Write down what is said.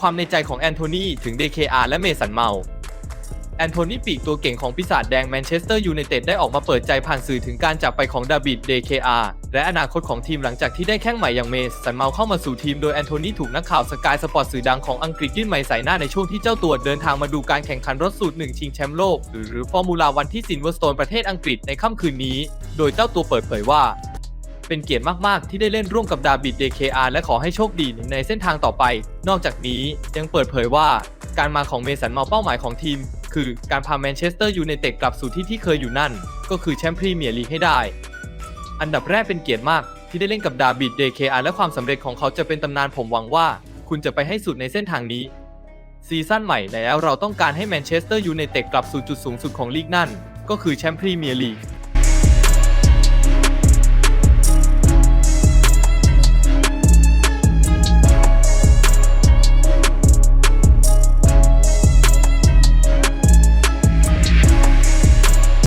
ความในใจของแอนโทนีถึง DKR และเมสันเมา แอนโทนีปีกตัวเก่งของปีศาจแดงแมนเชสเตอร์ยูไนเต็ดได้ออกมาเปิดใจผ่านสื่อถึงการจากไปของดาบิด DKR และอนาคตของทีมหลังจากที่ได้แข้งใหม่อย่างเมสันเมาเข้ามาสู่ทีมโดยแอนโทนีถูกนักข่าวสกายสปอร์ตสื่อดังของอังกฤษยื่นไมค์ใส่หน้าในช่วงที่เจ้าตัวเดินทางมาดูการแข่งขันรถสูตรหนึ่งชิงแชมป์โลกหรือฟอร์มูลาวันที่ซินเวอร์สโตนประเทศอังกฤษในค่ำคืนนี้ โดยเจ้าตัวเปิดเผยว่า เป็นเกียรติมาก ๆ ที่ได้เล่นร่วมกับดาบิด DKR และขอให้โชคดีในเส้นทางต่อไป นอกจากนี้ยังเปิดเผยว่า การมาของเมสันเมาเป้าหมายของทีม คือการพาแมนเชสเตอร์ยูไนเต็ดกลับสู่ที่ที่เคยอยู่นั่น ก็คือแชมป์พรีเมียร์ลีกให้ได้ อันดับแรกเป็นเกียรติมากที่ได้เล่นกับดาบิด DKR และความสำเร็จของเขาจะเป็นตำนานผมหวังว่า คุณจะไปให้สุดในเส้นทางนี้ ซีซั่นใหม่แล้วเราต้องการให้แมนเชสเตอร์ยูไนเต็ดกลับสู่จุดสูงสุดของลีกนั่น ก็คือแชมป์พรีเมียร์ลีก